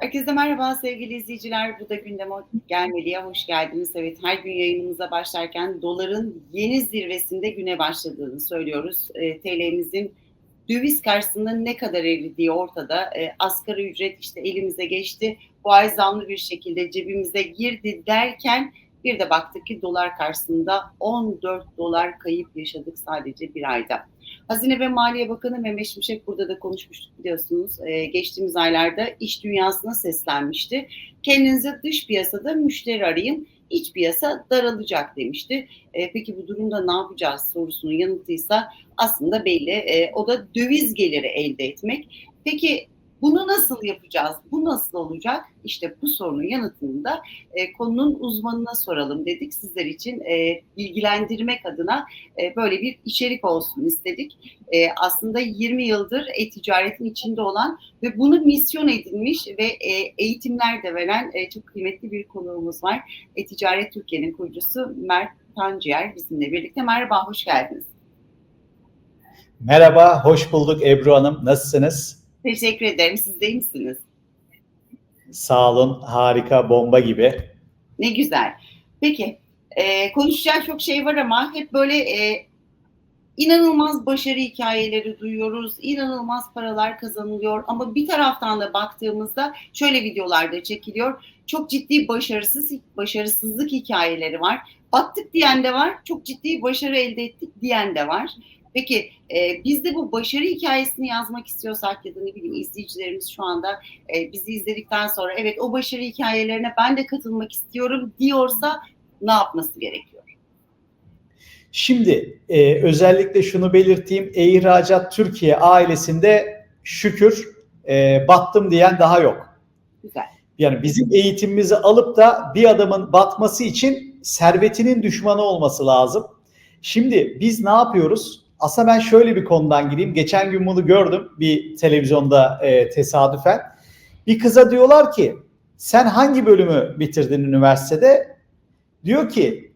Herkese merhaba sevgili izleyiciler. Bu da gündeme gelmeliye hoş geldiniz. Evet her gün yayınımıza başlarken doların yeni zirvesinde güne başladığını söylüyoruz. E, TL'mizin döviz karşısında ne kadar eridiği ortada. E, asgari ücret işte elimize geçti. Bu ay zamlı bir şekilde cebimize girdi derken bir de baktık ki dolar karşısında 14 dolar kayıp yaşadık sadece bir ayda. Hazine ve Maliye Bakanı Mehmet Şimşek burada da konuşmuştuk biliyorsunuz. Ee, geçtiğimiz aylarda iş dünyasına seslenmişti. Kendinize dış piyasada müşteri arayın, iç piyasa daralacak demişti. Ee, peki bu durumda ne yapacağız sorusunun yanıtıysa aslında belli. Ee, o da döviz geliri elde etmek. Peki bunu nasıl yapacağız? Bu nasıl olacak? İşte bu sorunun yanıtını da e, konunun uzmanına soralım dedik. Sizler için e, bilgilendirmek adına e, böyle bir içerik olsun istedik. E, aslında 20 yıldır e-ticaretin içinde olan ve bunu misyon edinmiş ve e, eğitimler de veren e, çok kıymetli bir konuğumuz var. E-Ticaret Türkiye'nin kurucusu Mert Tanciğer bizimle birlikte. Merhaba, hoş geldiniz. Merhaba, hoş bulduk Ebru Hanım. Nasılsınız? Teşekkür ederim. Siz de iyi misiniz? Sağ olun, harika, bomba gibi. Ne güzel. Peki, e, konuşacak çok şey var ama hep böyle e, inanılmaz başarı hikayeleri duyuyoruz, inanılmaz paralar kazanılıyor ama bir taraftan da baktığımızda şöyle videolarda çekiliyor. Çok ciddi başarısız başarısızlık hikayeleri var. Battık diyen de var, çok ciddi başarı elde ettik diyen de var. Peki e, biz de bu başarı hikayesini yazmak istiyorsak ya da ne bileyim izleyicilerimiz şu anda e, bizi izledikten sonra evet o başarı hikayelerine ben de katılmak istiyorum diyorsa ne yapması gerekiyor? Şimdi e, özellikle şunu belirteyim. E-İhracat Türkiye ailesinde şükür e, battım diyen daha yok. Güzel. Yani bizim eğitimimizi alıp da bir adamın batması için servetinin düşmanı olması lazım. Şimdi biz ne yapıyoruz? Aslında ben şöyle bir konudan gireyim. Geçen gün bunu gördüm bir televizyonda e, tesadüfen. Bir kıza diyorlar ki sen hangi bölümü bitirdin üniversitede? Diyor ki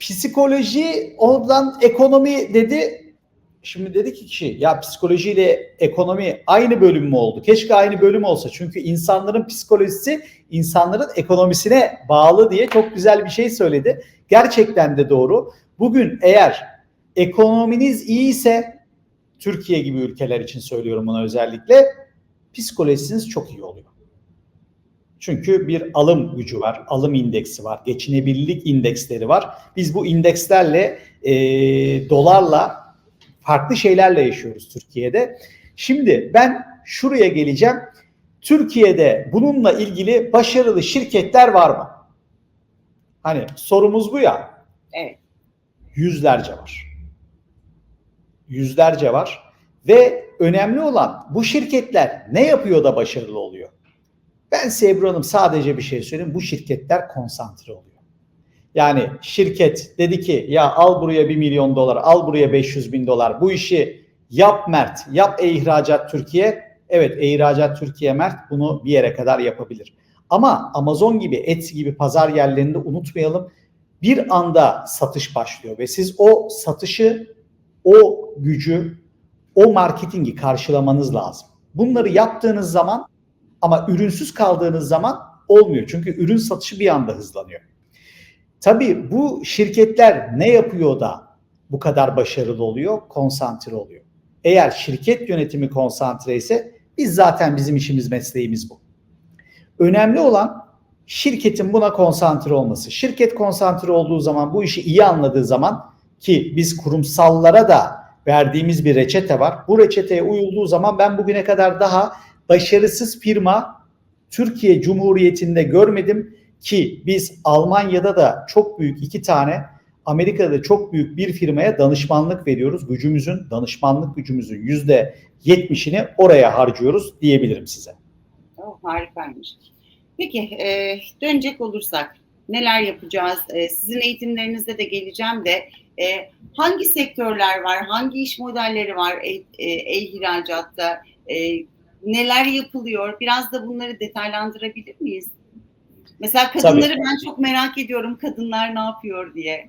psikoloji oradan ekonomi dedi. Şimdi dedi ki kişi ya psikolojiyle ekonomi aynı bölüm mü oldu? Keşke aynı bölüm olsa. Çünkü insanların psikolojisi insanların ekonomisine bağlı diye çok güzel bir şey söyledi. Gerçekten de doğru. Bugün eğer ekonominiz iyi ise Türkiye gibi ülkeler için söylüyorum bunu özellikle psikolojiniz çok iyi oluyor. Çünkü bir alım gücü var, alım indeksi var, geçinebilirlik indeksleri var. Biz bu indekslerle, e, dolarla, farklı şeylerle yaşıyoruz Türkiye'de. Şimdi ben şuraya geleceğim. Türkiye'de bununla ilgili başarılı şirketler var mı? Hani sorumuz bu ya. Evet. Yüzlerce var yüzlerce var ve önemli olan bu şirketler ne yapıyor da başarılı oluyor? Ben size Ebru Hanım sadece bir şey söyleyeyim. Bu şirketler konsantre oluyor. Yani şirket dedi ki ya al buraya 1 milyon dolar, al buraya 500 bin dolar. Bu işi yap Mert, yap e-ihracat Türkiye. Evet e-ihracat Türkiye Mert bunu bir yere kadar yapabilir. Ama Amazon gibi, Etsy gibi pazar yerlerinde unutmayalım. Bir anda satış başlıyor ve siz o satışı o gücü, o marketingi karşılamanız lazım. Bunları yaptığınız zaman ama ürünsüz kaldığınız zaman olmuyor. Çünkü ürün satışı bir anda hızlanıyor. Tabii bu şirketler ne yapıyor da bu kadar başarılı oluyor? Konsantre oluyor. Eğer şirket yönetimi konsantre ise biz zaten bizim işimiz mesleğimiz bu. Önemli olan şirketin buna konsantre olması. Şirket konsantre olduğu zaman bu işi iyi anladığı zaman ki biz kurumsallara da verdiğimiz bir reçete var. Bu reçeteye uyulduğu zaman ben bugüne kadar daha başarısız firma Türkiye Cumhuriyeti'nde görmedim ki biz Almanya'da da çok büyük iki tane Amerika'da da çok büyük bir firmaya danışmanlık veriyoruz. Gücümüzün, danışmanlık gücümüzün yüzde yetmişini oraya harcıyoruz diyebilirim size. Oh, harikaymış. Peki e, dönecek olursak neler yapacağız? E, sizin eğitimlerinizde de geleceğim de e, hangi sektörler var, hangi iş modelleri var e-ihracatta, e, e, neler yapılıyor? Biraz da bunları detaylandırabilir miyiz? Mesela kadınları Tabii. ben çok merak ediyorum. Kadınlar ne yapıyor diye.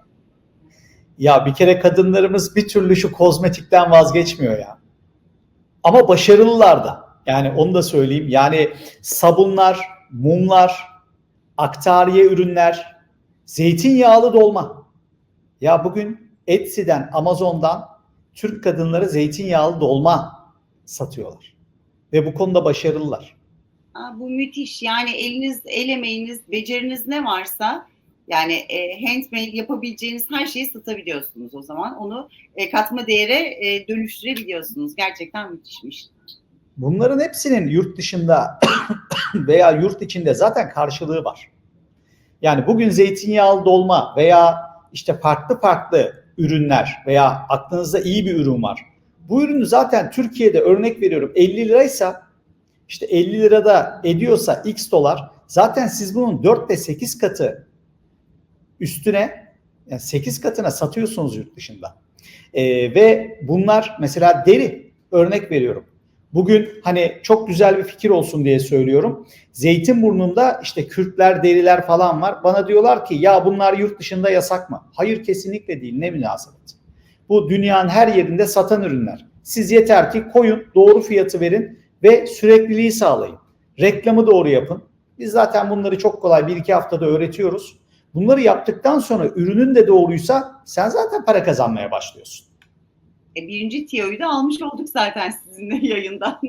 Ya bir kere kadınlarımız bir türlü şu kozmetikten vazgeçmiyor ya. Ama başarılılar da. Yani onu da söyleyeyim. Yani sabunlar, mumlar, aktariye ürünler, zeytinyağlı dolma. Ya bugün Etsy'den, Amazon'dan Türk kadınları zeytinyağlı dolma satıyorlar. Ve bu konuda başarılılar. Aa, bu müthiş. Yani eliniz, el emeğiniz, beceriniz ne varsa yani e, handmade yapabileceğiniz her şeyi satabiliyorsunuz o zaman. Onu e, katma değere e, dönüştürebiliyorsunuz. Gerçekten müthişmiş. Bunların hepsinin yurt dışında veya yurt içinde zaten karşılığı var. Yani bugün zeytinyağlı dolma veya işte farklı farklı ürünler veya aklınızda iyi bir ürün var. Bu ürünü zaten Türkiye'de örnek veriyorum 50 liraysa işte 50 lirada ediyorsa x dolar zaten siz bunun 4 ve 8 katı üstüne yani 8 katına satıyorsunuz yurt dışında. Ee, ve bunlar mesela deri örnek veriyorum. Bugün hani çok güzel bir fikir olsun diye söylüyorum. Zeytinburnu'nda işte kürkler, deriler falan var. Bana diyorlar ki ya bunlar yurt dışında yasak mı? Hayır kesinlikle değil. Ne münasebet. Bu dünyanın her yerinde satan ürünler. Siz yeter ki koyun, doğru fiyatı verin ve sürekliliği sağlayın. Reklamı doğru yapın. Biz zaten bunları çok kolay bir iki haftada öğretiyoruz. Bunları yaptıktan sonra ürünün de doğruysa sen zaten para kazanmaya başlıyorsun. E, birinci tiyoyu da almış olduk zaten sizinle yayından.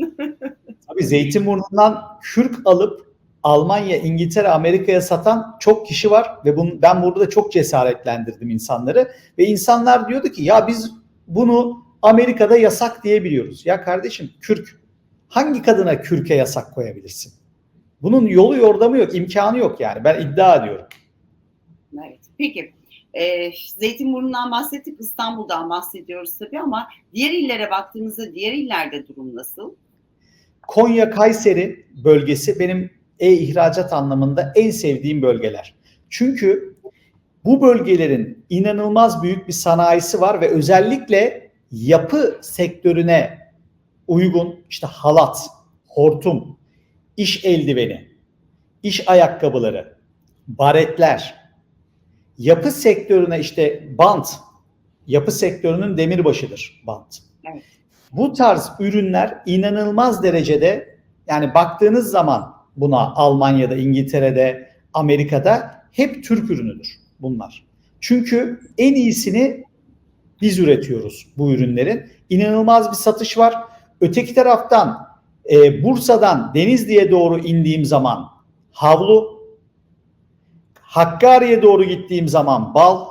Tabii Zeytinburnu'ndan kürk alıp Almanya, İngiltere, Amerika'ya satan çok kişi var ve bunu, ben burada çok cesaretlendirdim insanları ve insanlar diyordu ki ya biz bunu Amerika'da yasak diye biliyoruz. Ya kardeşim kürk hangi kadına kürke yasak koyabilirsin? Bunun yolu yordamı yok, imkanı yok yani. Ben iddia ediyorum. Evet. Peki. E, Zeytinburnu'ndan bahsettik, İstanbul'dan bahsediyoruz tabii ama diğer illere baktığımızda diğer illerde durum nasıl? Konya Kayseri bölgesi benim e-ihracat anlamında en sevdiğim bölgeler. Çünkü bu bölgelerin inanılmaz büyük bir sanayisi var ve özellikle yapı sektörüne uygun işte halat, hortum, iş eldiveni, iş ayakkabıları, baretler, yapı sektörüne işte bant, yapı sektörünün demirbaşıdır bant. Evet. Bu tarz ürünler inanılmaz derecede yani baktığınız zaman buna Almanya'da, İngiltere'de, Amerika'da hep Türk ürünüdür bunlar. Çünkü en iyisini biz üretiyoruz bu ürünlerin. İnanılmaz bir satış var. Öteki taraftan e, Bursa'dan Denizli'ye doğru indiğim zaman havlu, Hakkari'ye doğru gittiğim zaman bal,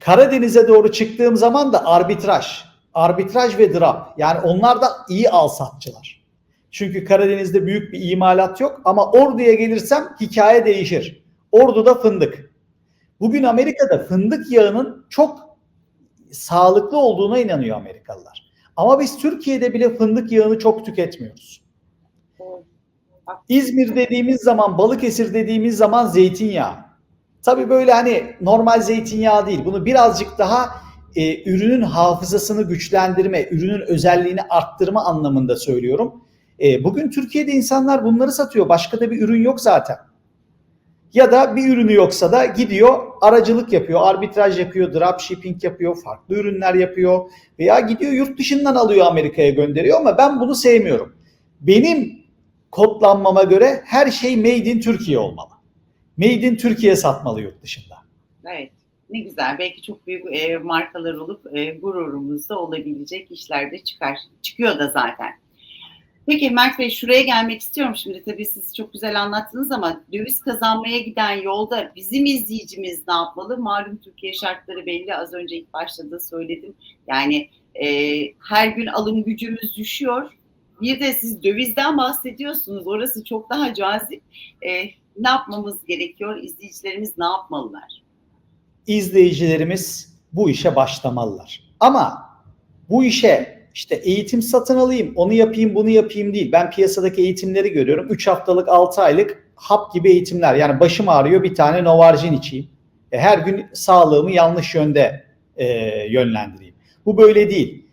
Karadeniz'e doğru çıktığım zaman da arbitraj. Arbitraj ve drap. Yani onlar da iyi al satçılar. Çünkü Karadeniz'de büyük bir imalat yok ama Ordu'ya gelirsem hikaye değişir. Ordu'da fındık. Bugün Amerika'da fındık yağının çok sağlıklı olduğuna inanıyor Amerikalılar. Ama biz Türkiye'de bile fındık yağını çok tüketmiyoruz. İzmir dediğimiz zaman, Balıkesir dediğimiz zaman zeytinyağı. Tabii böyle hani normal zeytinyağı değil. Bunu birazcık daha e, ürünün hafızasını güçlendirme, ürünün özelliğini arttırma anlamında söylüyorum. E, bugün Türkiye'de insanlar bunları satıyor. Başka da bir ürün yok zaten. Ya da bir ürünü yoksa da gidiyor aracılık yapıyor, arbitraj yapıyor, drop shipping yapıyor, farklı ürünler yapıyor veya gidiyor yurt dışından alıyor Amerika'ya gönderiyor ama ben bunu sevmiyorum. Benim kodlanmama göre her şey made in Türkiye olmalı. Made in Türkiye satmalı yurt dışında. Evet. Ne güzel. Belki çok büyük e, markalar olup e, gururumuzda olabilecek işler de çıkar. Çıkıyor da zaten. Peki Mert Bey şuraya gelmek istiyorum şimdi. Tabii siz çok güzel anlattınız ama döviz kazanmaya giden yolda bizim izleyicimiz ne yapmalı? Malum Türkiye şartları belli. Az önce ilk başta da söyledim. Yani e, her gün alım gücümüz düşüyor. Bir de siz dövizden bahsediyorsunuz. Orası çok daha cazip. E, ne yapmamız gerekiyor? İzleyicilerimiz ne yapmalılar? İzleyicilerimiz bu işe başlamalılar. Ama bu işe işte eğitim satın alayım, onu yapayım, bunu yapayım değil. Ben piyasadaki eğitimleri görüyorum. 3 haftalık, 6 aylık hap gibi eğitimler. Yani başım ağrıyor bir tane Novarjin içeyim. E, her gün sağlığımı yanlış yönde e, yönlendireyim. Bu böyle değil.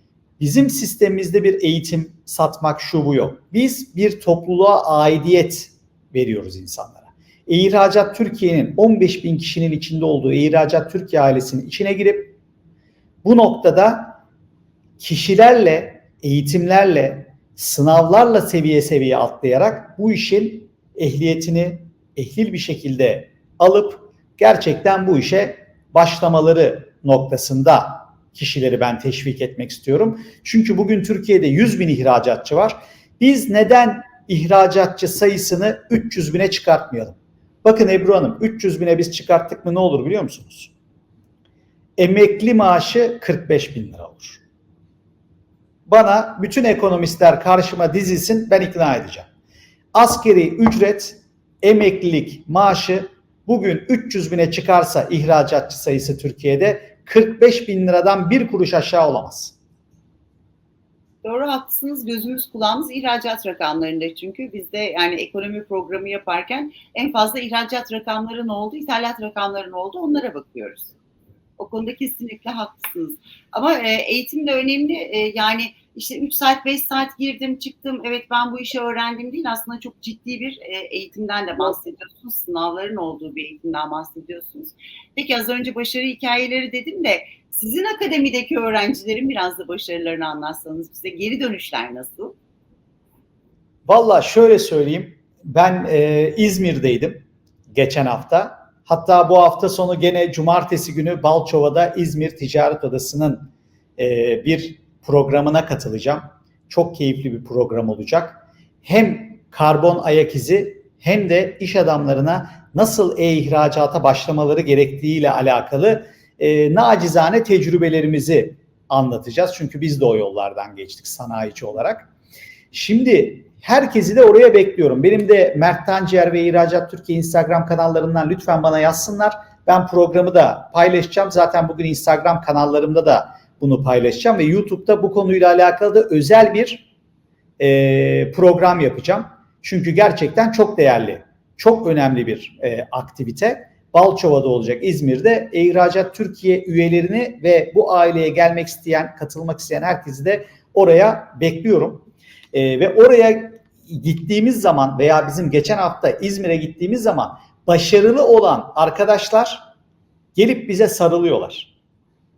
Bizim sistemimizde bir eğitim satmak şu bu yok. Biz bir topluluğa aidiyet veriyoruz insanlara. İhracat Türkiye'nin 15 bin kişinin içinde olduğu İhracat Türkiye ailesinin içine girip bu noktada kişilerle, eğitimlerle sınavlarla seviye seviye atlayarak bu işin ehliyetini ehlil bir şekilde alıp gerçekten bu işe başlamaları noktasında kişileri ben teşvik etmek istiyorum. Çünkü bugün Türkiye'de 100 bin ihracatçı var. Biz neden ihracatçı sayısını 300 bine çıkartmayalım? Bakın Ebru Hanım 300 bine biz çıkarttık mı ne olur biliyor musunuz? Emekli maaşı 45 bin lira olur. Bana bütün ekonomistler karşıma dizilsin ben ikna edeceğim. Askeri ücret, emeklilik maaşı bugün 300 bine çıkarsa ihracatçı sayısı Türkiye'de 45 bin liradan bir kuruş aşağı olamaz. Doğru haklısınız. Gözümüz kulağımız ihracat rakamlarında çünkü biz de yani ekonomi programı yaparken en fazla ihracat rakamları ne oldu, ithalat rakamları ne oldu onlara bakıyoruz. O konuda kesinlikle haklısınız. Ama e, eğitim de önemli. E, yani işte 3 saat 5 saat girdim çıktım evet ben bu işi öğrendim değil aslında çok ciddi bir e, eğitimden de bahsediyorsunuz. Sınavların olduğu bir eğitimden bahsediyorsunuz. Peki az önce başarı hikayeleri dedim de sizin akademideki öğrencilerin biraz da başarılarını anlatsanız bize geri dönüşler nasıl? Valla şöyle söyleyeyim. Ben e, İzmir'deydim geçen hafta. Hatta bu hafta sonu gene cumartesi günü Balçova'da İzmir Ticaret Odası'nın e, bir programına katılacağım. Çok keyifli bir program olacak. Hem karbon ayak izi hem de iş adamlarına nasıl e-ihracata başlamaları gerektiğiyle alakalı e, nacizane tecrübelerimizi anlatacağız. Çünkü biz de o yollardan geçtik sanayici olarak. Şimdi herkesi de oraya bekliyorum. Benim de Mert Tancer ve İhracat Türkiye Instagram kanallarından lütfen bana yazsınlar. Ben programı da paylaşacağım. Zaten bugün Instagram kanallarımda da bunu paylaşacağım ve YouTube'da bu konuyla alakalı da özel bir e, program yapacağım. Çünkü gerçekten çok değerli, çok önemli bir e, aktivite. Balçova'da olacak İzmir'de İhracat Türkiye üyelerini ve bu aileye gelmek isteyen, katılmak isteyen herkesi de oraya bekliyorum. E, ve oraya gittiğimiz zaman veya bizim geçen hafta İzmir'e gittiğimiz zaman başarılı olan arkadaşlar gelip bize sarılıyorlar.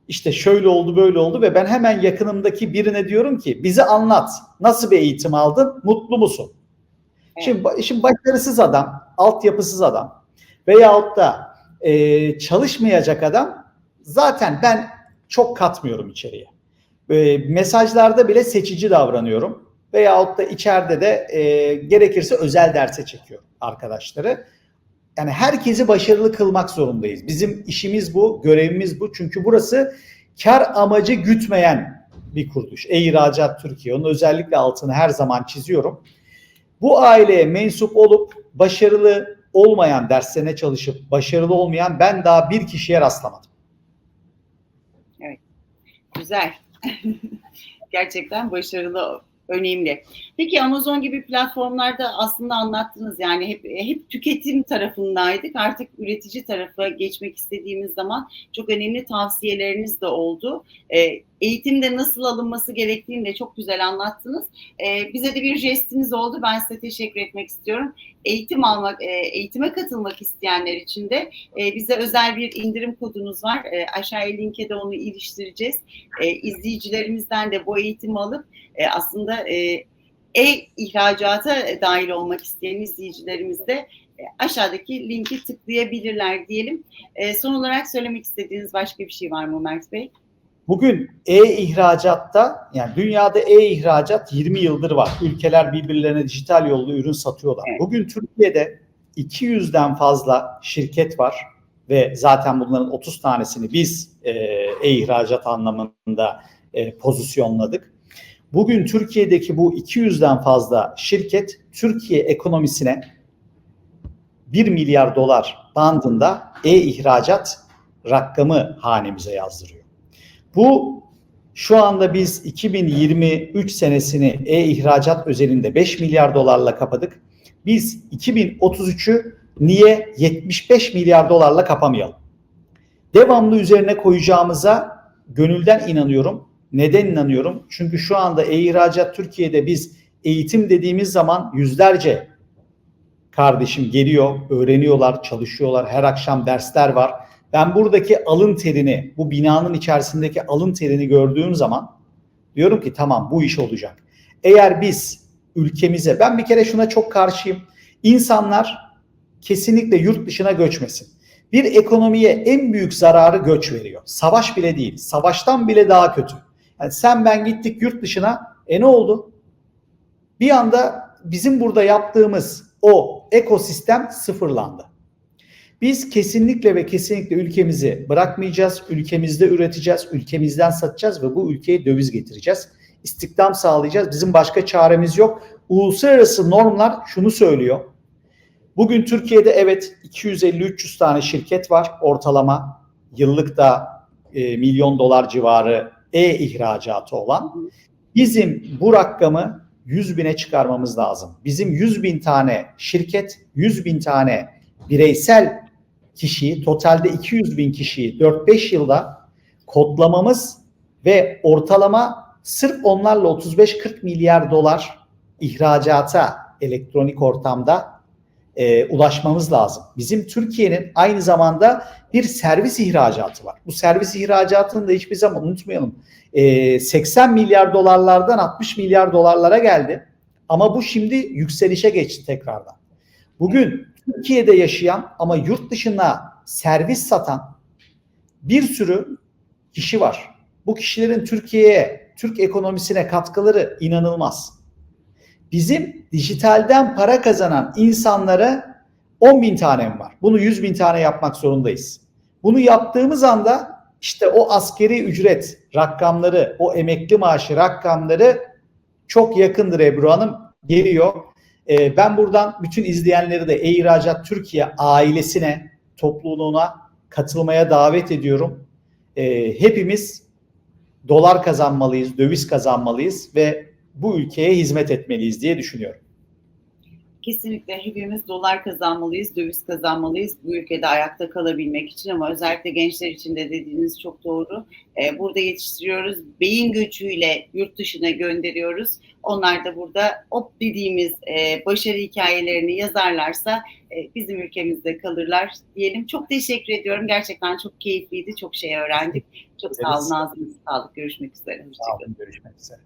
İşte şöyle oldu böyle oldu ve ben hemen yakınımdaki birine diyorum ki bize anlat. Nasıl bir eğitim aldın? Mutlu musun? Evet. Şimdi, şimdi başarısız adam, altyapısız adam veyahut da e, çalışmayacak adam zaten ben çok katmıyorum içeriye. E, mesajlarda bile seçici davranıyorum. Veyahut da içeride de e, gerekirse özel derse çekiyorum arkadaşları. Yani herkesi başarılı kılmak zorundayız. Bizim işimiz bu, görevimiz bu. Çünkü burası kar amacı gütmeyen bir kuruluş. E-İhracat Türkiye. Onun özellikle altını her zaman çiziyorum. Bu aileye mensup olup başarılı olmayan derslerine çalışıp başarılı olmayan ben daha bir kişiye rastlamadım. Evet. Güzel. Gerçekten başarılı önemli. Peki Amazon gibi platformlarda aslında anlattınız yani hep hep tüketim tarafındaydık. Artık üretici tarafa geçmek istediğimiz zaman çok önemli tavsiyeleriniz de oldu. E, eğitimde nasıl alınması gerektiğini de çok güzel anlattınız. E, bize de bir jestiniz oldu. Ben size teşekkür etmek istiyorum. Eğitim almak, e, eğitime katılmak isteyenler için de e, bize özel bir indirim kodunuz var. E, aşağıya linke de onu iliştireceğiz. E, izleyicilerimizden de bu eğitimi alıp e, aslında e, e-ihracata dahil olmak isteyen izleyicilerimiz de aşağıdaki linki tıklayabilirler diyelim. E, son olarak söylemek istediğiniz başka bir şey var mı Mert Bey? Bugün e-ihracatta yani dünyada e-ihracat 20 yıldır var. Ülkeler birbirlerine dijital yollu ürün satıyorlar. Evet. Bugün Türkiye'de 200'den fazla şirket var ve zaten bunların 30 tanesini biz e-ihracat anlamında e, pozisyonladık. Bugün Türkiye'deki bu 200'den fazla şirket Türkiye ekonomisine 1 milyar dolar bandında e-ihracat rakamı hanemize yazdırıyor. Bu şu anda biz 2023 senesini e-ihracat özelinde 5 milyar dolarla kapadık. Biz 2033'ü niye 75 milyar dolarla kapamayalım? Devamlı üzerine koyacağımıza gönülden inanıyorum. Neden inanıyorum? Çünkü şu anda e-ihracat Türkiye'de biz eğitim dediğimiz zaman yüzlerce kardeşim geliyor, öğreniyorlar, çalışıyorlar. Her akşam dersler var. Ben buradaki alın terini, bu binanın içerisindeki alın terini gördüğüm zaman diyorum ki tamam bu iş olacak. eğer biz ülkemize ben bir kere şuna çok karşıyım. İnsanlar kesinlikle yurt dışına göçmesin. Bir ekonomiye en büyük zararı göç veriyor. Savaş bile değil. Savaştan bile daha kötü. Yani sen ben gittik yurt dışına. E ne oldu? Bir anda bizim burada yaptığımız o ekosistem sıfırlandı. Biz kesinlikle ve kesinlikle ülkemizi bırakmayacağız. Ülkemizde üreteceğiz, ülkemizden satacağız ve bu ülkeye döviz getireceğiz. İstihdam sağlayacağız. Bizim başka çaremiz yok. Uluslararası normlar şunu söylüyor. Bugün Türkiye'de evet 250-300 tane şirket var ortalama. Yıllık da e, milyon dolar civarı e-ihracatı olan. Bizim bu rakamı 100 bine çıkarmamız lazım. Bizim 100 bin tane şirket, 100 bin tane bireysel kişiyi, totalde 200 bin kişiyi 4-5 yılda kodlamamız ve ortalama sırf onlarla 35-40 milyar dolar ihracata elektronik ortamda e, ulaşmamız lazım. Bizim Türkiye'nin aynı zamanda bir servis ihracatı var. Bu servis ihracatını da hiçbir zaman unutmayalım. E, 80 milyar dolarlardan 60 milyar dolarlara geldi. Ama bu şimdi yükselişe geçti tekrardan. Bugün Türkiye'de yaşayan ama yurt dışına servis satan bir sürü kişi var. Bu kişilerin Türkiye'ye, Türk ekonomisine katkıları inanılmaz. Bizim dijitalden para kazanan insanlara 10 bin tanem var. Bunu 100 bin tane yapmak zorundayız. Bunu yaptığımız anda işte o askeri ücret rakamları, o emekli maaşı rakamları çok yakındır Ebru Hanım. Geliyor. Ee, ben buradan bütün izleyenleri de E-İhracat Türkiye ailesine, topluluğuna katılmaya davet ediyorum. Ee, hepimiz dolar kazanmalıyız, döviz kazanmalıyız ve bu ülkeye hizmet etmeliyiz diye düşünüyorum. Kesinlikle hepimiz dolar kazanmalıyız, döviz kazanmalıyız bu ülkede ayakta kalabilmek için ama özellikle gençler için de dediğiniz çok doğru. Ee, burada yetiştiriyoruz, beyin göçüyle yurt dışına gönderiyoruz. Onlar da burada o dediğimiz e, başarı hikayelerini yazarlarsa e, bizim ülkemizde kalırlar diyelim. Çok teşekkür ediyorum. Gerçekten çok keyifliydi, çok şey öğrendik. Çok sağ olun, ağzınıza sağlık. Görüşmek üzere. Sağ olun, görüşmek üzere.